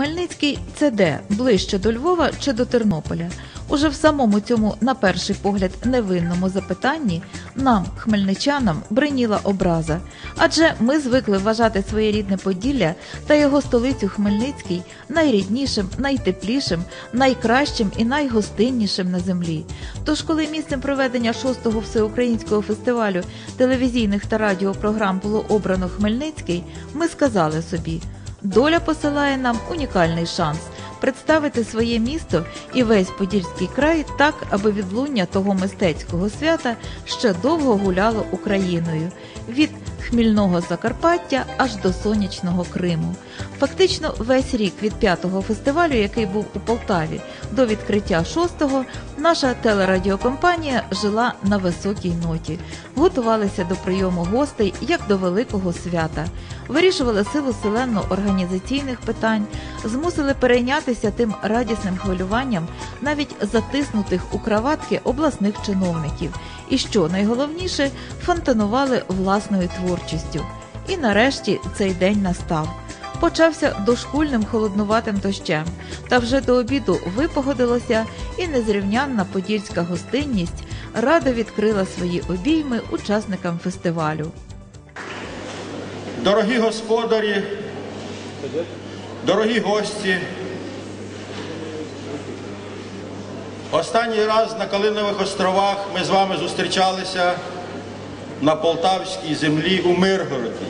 Хмельницький це де? Ближче до Львова чи до Тернополя? Уже в самому цьому, на перший погляд, невинному запитанні нам, хмельничанам, бриніла образа. Адже ми звикли вважати своє рідне Поділля та його столицю Хмельницький найріднішим, найтеплішим, найкращим і найгостиннішим на землі. Тож, коли місцем проведення шостого всеукраїнського фестивалю телевізійних та радіопрограм було обрано Хмельницький, ми сказали собі. Доля посилає нам унікальний шанс представити своє місто і весь Подільський край так, аби відлуння того мистецького свята ще довго гуляло Україною від хмільного Закарпаття аж до сонячного Криму. Фактично, весь рік від п'ятого фестивалю, який був у Полтаві, до відкриття шостого, наша телерадіокомпанія жила на високій ноті, готувалися до прийому гостей як до великого свята, вирішували силу селенно організаційних питань, змусили перейнятися тим радісним хвилюванням навіть затиснутих у краватки обласних чиновників, і що найголовніше фонтанували власною творчістю. І нарешті цей день настав. Почався дошкульним холоднуватим дощем, та вже до обіду випогодилося, і незрівнянна подільська гостинність радо відкрила свої обійми учасникам фестивалю. Дорогі господарі, дорогі гості, останній раз на Калинових островах ми з вами зустрічалися на полтавській землі у Миргороді.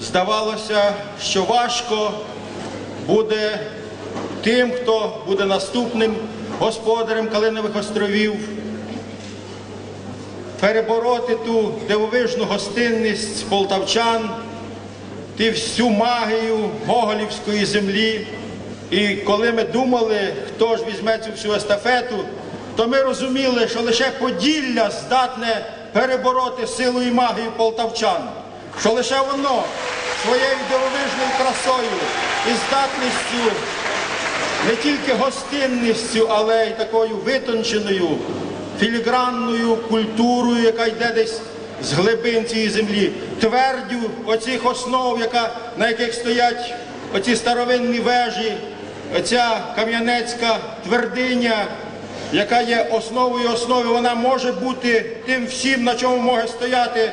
Здавалося, що важко буде тим, хто буде наступним господарем Калинових островів, перебороти ту дивовижну гостинність полтавчан, ти всю магію Гоголівської землі. І коли ми думали, хто ж візьме цю всю естафету, то ми розуміли, що лише Поділля здатне перебороти силу і магію полтавчан, що лише воно своєю дивовижною красою і здатністю, не тільки гостинністю, але й такою витонченою, філігранною культурою, яка йде десь з глибин цієї землі, твердю оцих основ, яка, на яких стоять оці старовинні вежі, оця кам'янецька твердиня, яка є основою основи, вона може бути тим всім, на чому може стояти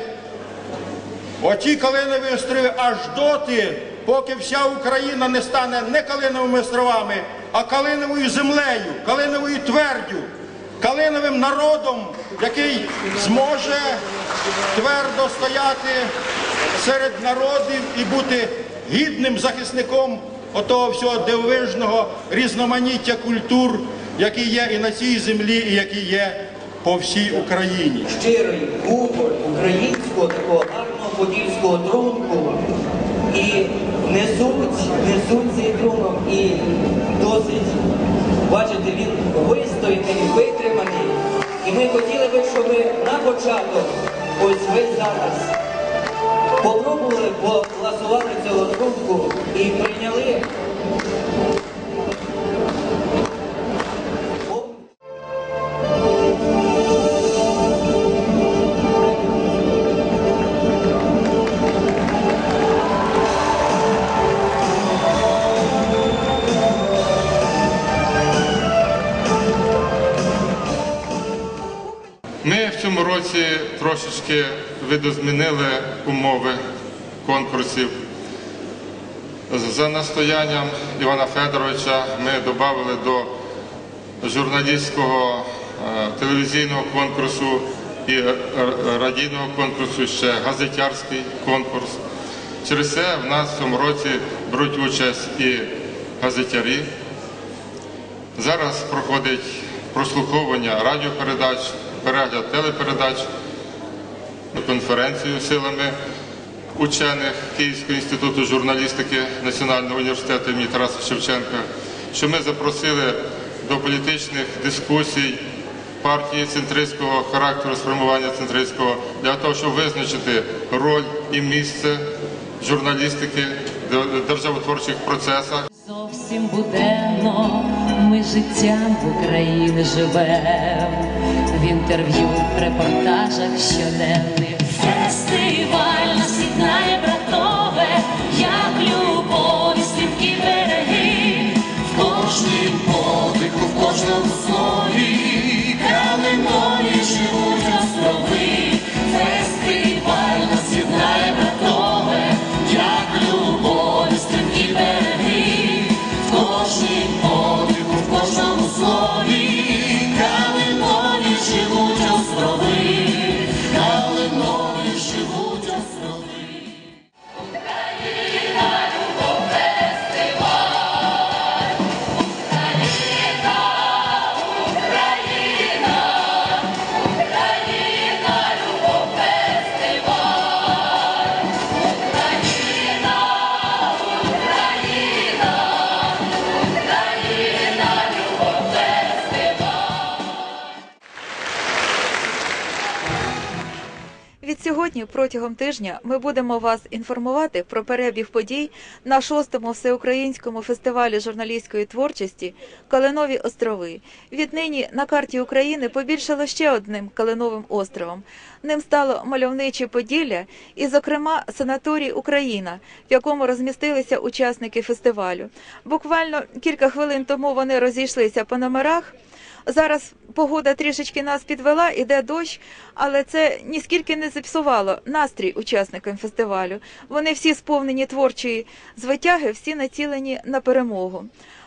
оті Калинові острови аж доти, поки вся Україна не стане не Калиновими островами, а Калиновою землею, Калиновою твердю, Калиновим народом, який зможе твердо стояти серед народів і бути гідним захисником отого всього дивовижного різноманіття культур, які є і на цій землі, і які є по всій Україні. щирий гумор українського такого подільського трунку і несуть, несуть цей трунок і досить, бачите, він вистояний, витриманий. І ми хотіли би, щоб ви на початок, ось ви зараз, попробували погласувати цього трунку і прийняли. Трошечки видозмінили умови конкурсів. За настоянням Івана Федоровича ми додали до журналістського е, телевізійного конкурсу і радійного конкурсу ще газетярський конкурс. Через це в нас в цьому році беруть участь і газетярі. Зараз проходить прослуховування радіопередач, перегляд телепередач, конференцію силами учених Київського інституту журналістики Національного університету імені Тараса Шевченка, що ми запросили до політичних дискусій партії центристського характеру, спрямування центристського, для того, щоб визначити роль і місце журналістики в державотворчих процесах. Зовсім буденно ми життям в Україні живем, в інтерв'ю, репортажах щоденних. Фестиваль протягом тижня ми будемо вас інформувати про перебіг подій на шостому всеукраїнському фестивалі журналістської творчості Калинові острови. Віднині на карті України побільшало ще одним калиновим островом. Ним стало мальовниче Поділля і, зокрема, санаторій Україна, в якому розмістилися учасники фестивалю. Буквально кілька хвилин тому вони розійшлися по номерах. Зараз погода трішечки нас підвела, іде дощ, але це ніскільки не зіпсувало настрій учасникам фестивалю. Вони всі сповнені творчої звитяги, всі націлені на перемогу.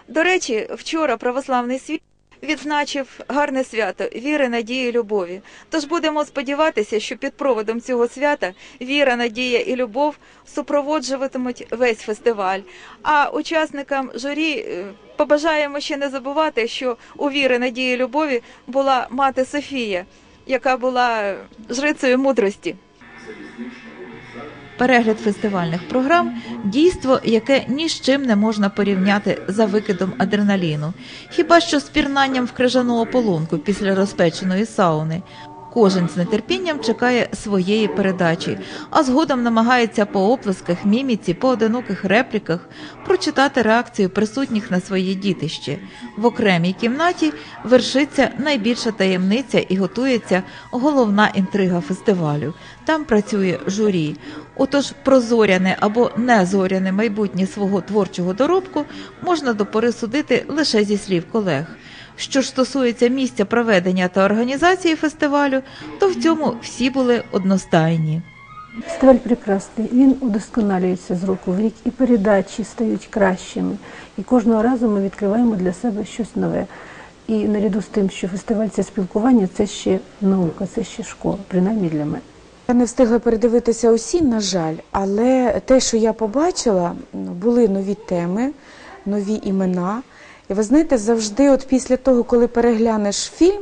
До речі, вчора православний світ. Відзначив гарне свято віри, надії, любові. Тож будемо сподіватися, що під проводом цього свята віра, надія і любов супроводжуватимуть весь фестиваль. А учасникам журі е, побажаємо ще не забувати, що у віри, надії, любові була мати Софія, яка була жрицею мудрості. Перегляд фестивальних програм дійство, яке ні з чим не можна порівняти за викидом адреналіну, хіба що з пірнанням в крижану ополонку після розпеченої сауни. Кожен з нетерпінням чекає своєї передачі, а згодом намагається по оплесках, міміці, поодиноких репліках прочитати реакцію присутніх на своє дітище. В окремій кімнаті вершиться найбільша таємниця і готується головна інтрига фестивалю. Там працює журі. Отож, про зоряне або незоряне майбутнє свого творчого доробку можна допори судити лише зі слів колег. Що ж стосується місця проведення та організації фестивалю, то в цьому всі були одностайні. Фестиваль прекрасний, він удосконалюється з року в рік, і передачі стають кращими. І кожного разу ми відкриваємо для себе щось нове. І наряду з тим, що фестиваль це спілкування, це ще наука, це ще школа, принаймні для мене. Я не встигла передивитися усі, на жаль, але те, що я побачила, ну, були нові теми, нові імена. І ви знаєте, завжди, от після того, коли переглянеш фільм,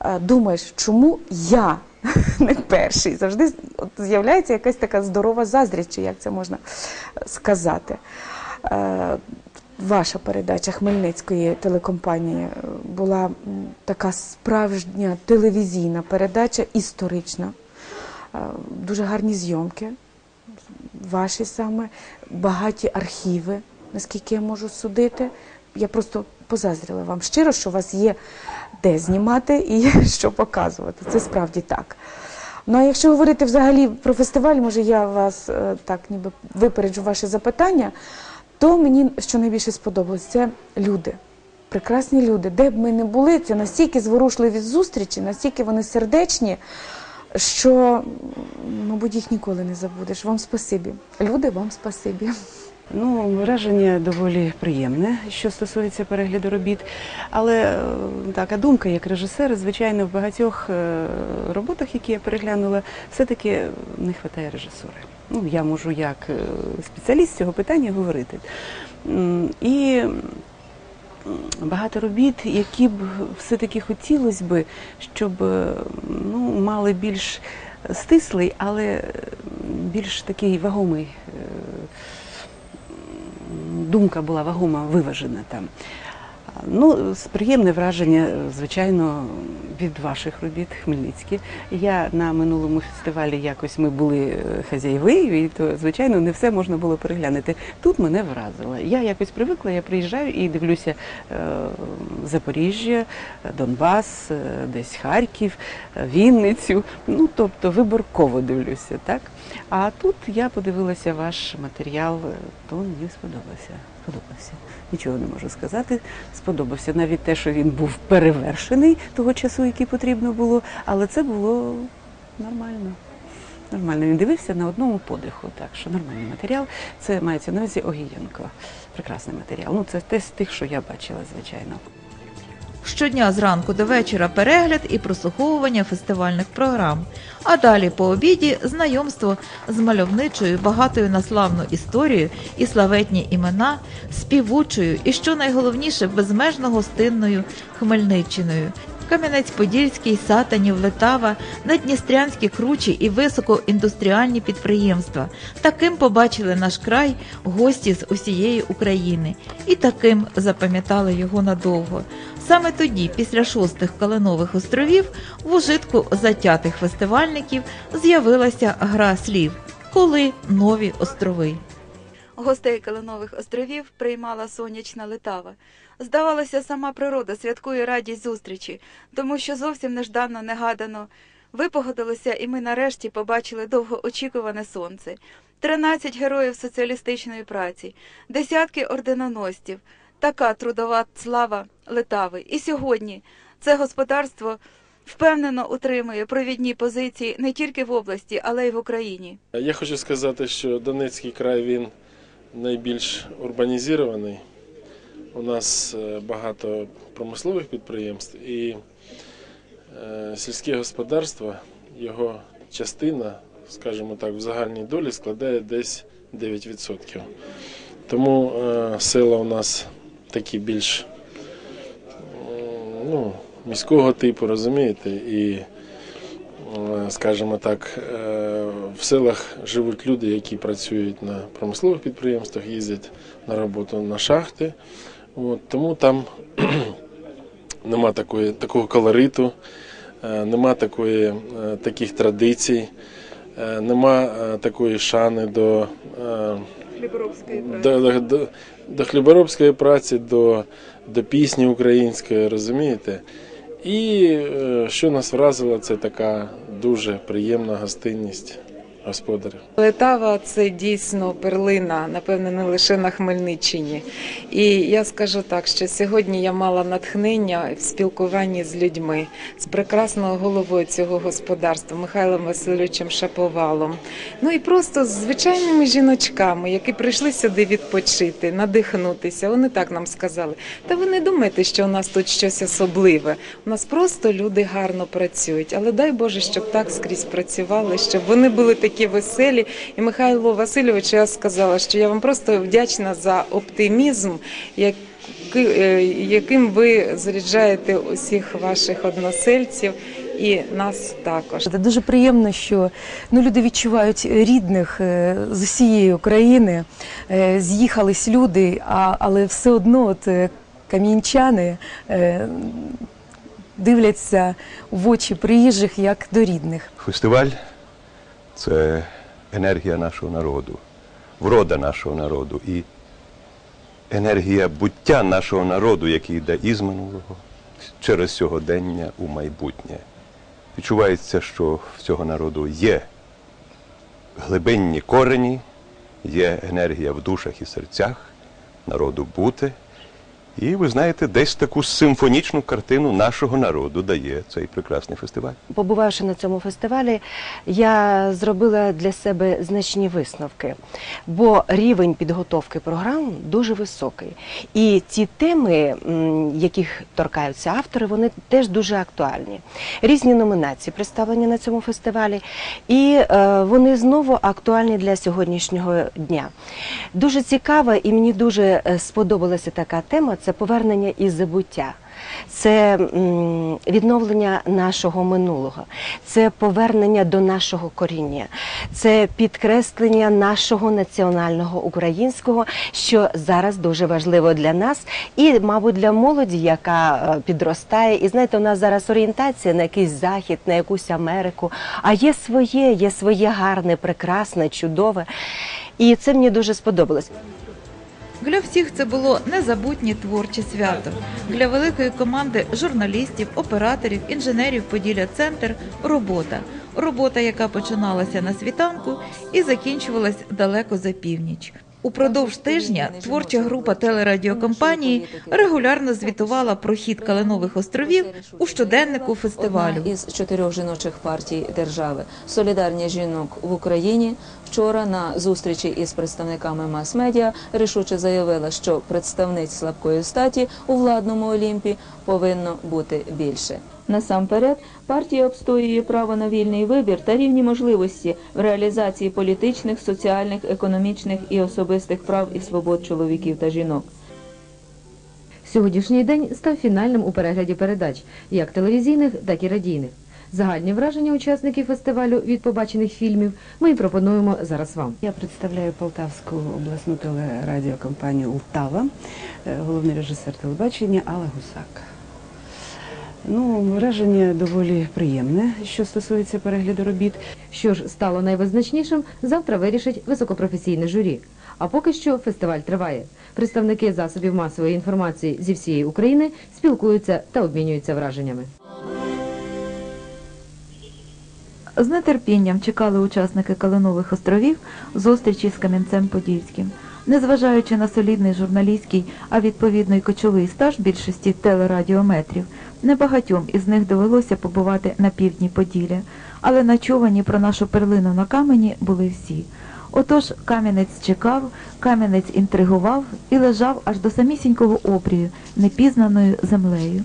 е, думаєш, чому я не перший? Завжди от з'являється якась така здорова заздрість, чи як це можна сказати. Е, Ваша передача Хмельницької телекомпанії е, була така справжня телевізійна передача, історична. Е, Дуже гарні зйомки, ваші саме, багаті архіви, наскільки я можу судити. Я просто позаздрила вам щиро, що у вас є де знімати і що показувати. Це справді так. Ну а якщо говорити взагалі про фестиваль, може я вас е, так ніби випереджу ваші запитання, то мені що найбільше сподобалось, це люди. Прекрасні люди. Де б ми не були, це настільки зворушливі зустрічі, настільки вони сердечні, що, мабуть, їх ніколи не забудеш. Вам спасибі. Люди, вам спасибі. Ну, враження доволі приємне, що стосується перегляду робіт. Але е, така думка як режисер, звичайно, в багатьох е, роботах, які я переглянула, все-таки не вистачає режисури. Ну, я можу як е, спеціаліст цього питання говорити. І багато робіт, які б все-таки хотілося б, щоб ну, мали більш стислий, але більш такий вагомий думка була вагома, виважена там. Ну, приємне враження, е, звичайно, від ваших робіт Хмельницькі. Я на минулому фестивалі якось ми були е, і то, звичайно, не все можна було переглянути. Тут мене вразило. Я якось привикла, я приїжджаю і дивлюся е, Запоріжжя, Донбас, е, десь Харків, е, Вінницю. Ну, тобто виборково дивлюся, так? А тут я подивилася ваш матеріал, то мені сподобався. Сподобався. Нічого не можу сказати. Сподобався навіть те, що він був перевершений того часу, який потрібно було, але це було нормально. Нормально. Він дивився на одному подиху, так що нормальний матеріал. Це мається на увазі Огієнко. Прекрасний матеріал. Ну, це те з тих, що я бачила, звичайно. Щодня зранку до вечора перегляд і прослуховування фестивальних програм. А далі по обіді знайомство з мальовничою, багатою на славну історію і славетні імена, співучою і, що найголовніше, безмежно гостинною Хмельниччиною. Кам'янець-Подільський, Сатанів, Летава, Надністрянські кручі і високоіндустріальні підприємства. Таким побачили наш край гості з усієї України. І таким запам'ятали його надовго. Саме тоді, після шостих калинових островів, в ужитку затятих фестивальників з'явилася гра слів Коли нові острови. Гостей Калинових островів приймала сонячна летава. Здавалося, сама природа святкує радість зустрічі, тому що зовсім неждано негадано випогодилося, і ми нарешті побачили довгоочікуване сонце. Тринадцять героїв соціалістичної праці, десятки орденоносців, така трудова слава Летави. І сьогодні це господарство впевнено утримує провідні позиції не тільки в області, але й в Україні. Я хочу сказати, що Донецький край він найбільш урбанізований. У нас е, багато промислових підприємств і е, сільське господарство, його частина, скажімо так, в загальній долі складає десь 9%. Тому е, села у нас такі більш ну, міського типу, розумієте, і скажімо так, в селах живуть люди, які працюють на промислових підприємствах, їздять на роботу на шахти. От, тому там нема такої, такого колориту, е, нема такої, е, таких традицій, е, нема такої шани до, до, до, до, до хліборобської праці, до, до пісні української, розумієте? І що нас вразило, це така дуже приємна гостинність господарів. Летава це дійсно перлина, напевне, не лише на Хмельниччині. І я скажу так, що сьогодні я мала натхнення в спілкуванні з людьми, з прекрасною головою цього господарства Михайлом Васильовичем Шаповалом. Ну і просто з звичайними жіночками, які прийшли сюди відпочити, надихнутися. Вони так нам сказали. Та ви не думайте, що у нас тут щось особливе. У нас просто люди гарно працюють. Але дай Боже, щоб так скрізь працювали, щоб вони були такі веселі. І Михайло Васильович, я сказала, що я вам просто вдячна за оптимізм, е, яким ви заряджаєте усіх ваших односельців і нас також. Це дуже приємно, що ну, люди відчувають рідних е, з усієї України. Е, З'їхались люди, а, але все одно от, кам'янчани е, дивляться в очі приїжджих як до рідних. Фестиваль це енергія нашого народу, врода нашого народу і енергія буття нашого народу, який йде із минулого через сьогодення у майбутнє. Відчувається, що в цього народу є глибинні корені, є енергія в душах і серцях народу бути. І ви знаєте, десь таку симфонічну картину нашого народу дає цей прекрасний фестиваль. Побувавши на цьому фестивалі, я зробила для себе значні висновки, бо рівень підготовки програм дуже високий. І ті теми, яких торкаються автори, вони теж дуже актуальні. Різні номінації представлені на цьому фестивалі, і е, вони знову актуальні для сьогоднішнього дня. Дуже цікава і мені дуже е, сподобалася така тема це повернення із забуття. Це відновлення нашого минулого, це повернення до нашого коріння, це підкреслення нашого національного українського, що зараз дуже важливо для нас, і, мабуть, для молоді, яка е, підростає. І знаєте, у нас зараз орієнтація на якийсь захід, на якусь Америку. А є своє, є своє гарне, прекрасне, чудове. І це мені дуже сподобалось. Для всіх це було незабутнє творче свято. Для великої команди журналістів, операторів, інженерів Поділля Центр робота. Робота, яка починалася на світанку і закінчувалась далеко за північ. Упродовж тижня творча група телерадіокомпанії регулярно звітувала про хід Калинових островів у щоденнику фестивалю. Одна із чотирьох жіночих партій держави Солідарність жінок в Україні вчора на зустрічі із представниками мас-медіа рішуче заявила, що представниць слабкої статі у владному Олімпі повинно бути більше. Насамперед, партія обстоює право на вільний вибір та рівні можливості в реалізації політичних, соціальних, економічних і особистих прав і свобод чоловіків та жінок. Сьогоднішній день став фінальним у перегляді передач, як телевізійних, так і радійних. Загальні враження учасників фестивалю від побачених фільмів ми й пропонуємо зараз вам. Я представляю Полтавську обласну телерадіокомпанію Ултава, е, головний режисер телебачення Алла Гусак. Ну, враження доволі приємне, що стосується перегляду робіт. Що ж стало найвизначнішим, завтра вирішить високопрофесійне журі. А поки що фестиваль триває. Представники засобів масової інформації зі всієї України спілкуються та обмінюються враженнями. З нетерпінням чекали учасники Калинових островів зустрічі з Кам'янцем Подільським. Незважаючи на солідний журналістський, а відповідно й кочовий стаж більшості телерадіометрів, небагатьом із них довелося побувати на півдні Поділля, але начувані про нашу перлину на камені були всі. Отож Кам'янець чекав, Кам'янець інтригував і лежав аж до самісінького обрію, непізнаною землею.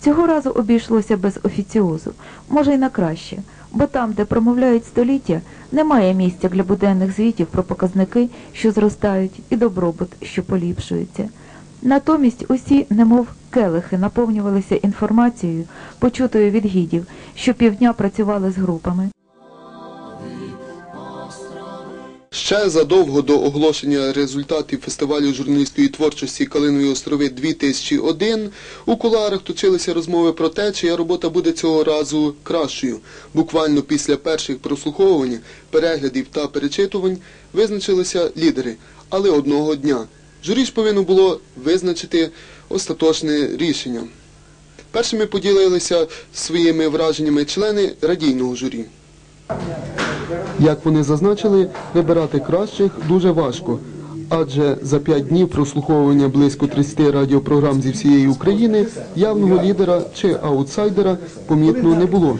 Цього разу обійшлося без офіціозу, може й на краще, бо там, де промовляють століття, немає місця для буденних звітів про показники, що зростають, і добробут, що поліпшується. Натомість усі, немов келихи, наповнювалися інформацією, почутою від гідів, що півдня працювали з групами. Ще задовго до оголошення результатів фестивалю журналістської творчості Калинові острови 2001 у куларах точилися розмови про те, чия робота буде цього разу кращою. Буквально після перших прослуховувань, переглядів та перечитувань визначилися лідери. Але одного дня журі ж повинно було визначити остаточне рішення. Першими поділилися своїми враженнями члени радійного журі. Як вони зазначили, вибирати кращих дуже важко, адже за п'ять днів прослуховування близько 30 радіопрограм зі всієї України явного лідера чи аутсайдера помітно не було.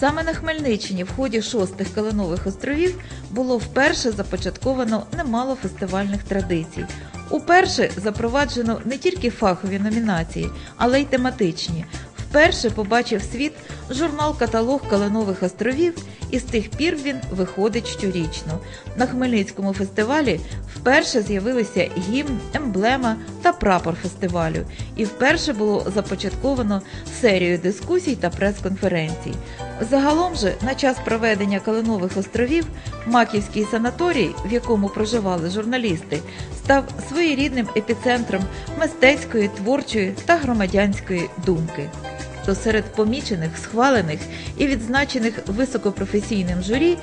Саме на Хмельниччині в ході шостих Калинових островів було вперше започатковано немало фестивальних традицій. Уперше запроваджено не тільки фахові номінації, але й тематичні. Вперше побачив світ журнал-каталог Калинових островів, і з тих пір він виходить щорічно. На Хмельницькому фестивалі вперше з'явилися гімн, емблема та прапор фестивалю. І вперше було започатковано серію дискусій та прес-конференцій. Загалом же на час проведення Калинових островів Маківський санаторій, в якому проживали журналісти, став своєрідним епіцентром мистецької, творчої та громадянської думки. То серед помічених, схвалених і відзначених високопрофесійним журі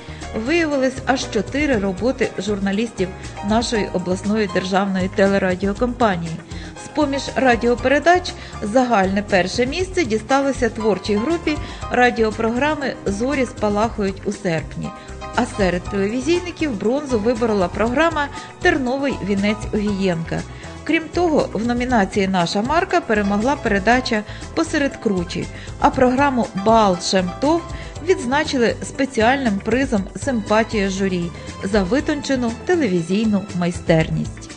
виявилось аж чотири роботи журналістів нашої обласної державної телерадіокомпанії. З-поміж радіопередач загальне перше місце дісталося творчій групі радіопрограми Зорі спалахують у серпні. А серед телевізійників бронзу виборола програма Терновий вінець Огієнка. Крім того, в номінації Наша марка перемогла передача Посеред кручі, а програму Бал Шемтов відзначили спеціальним призом Симпатія журі за витончену телевізійну майстерність.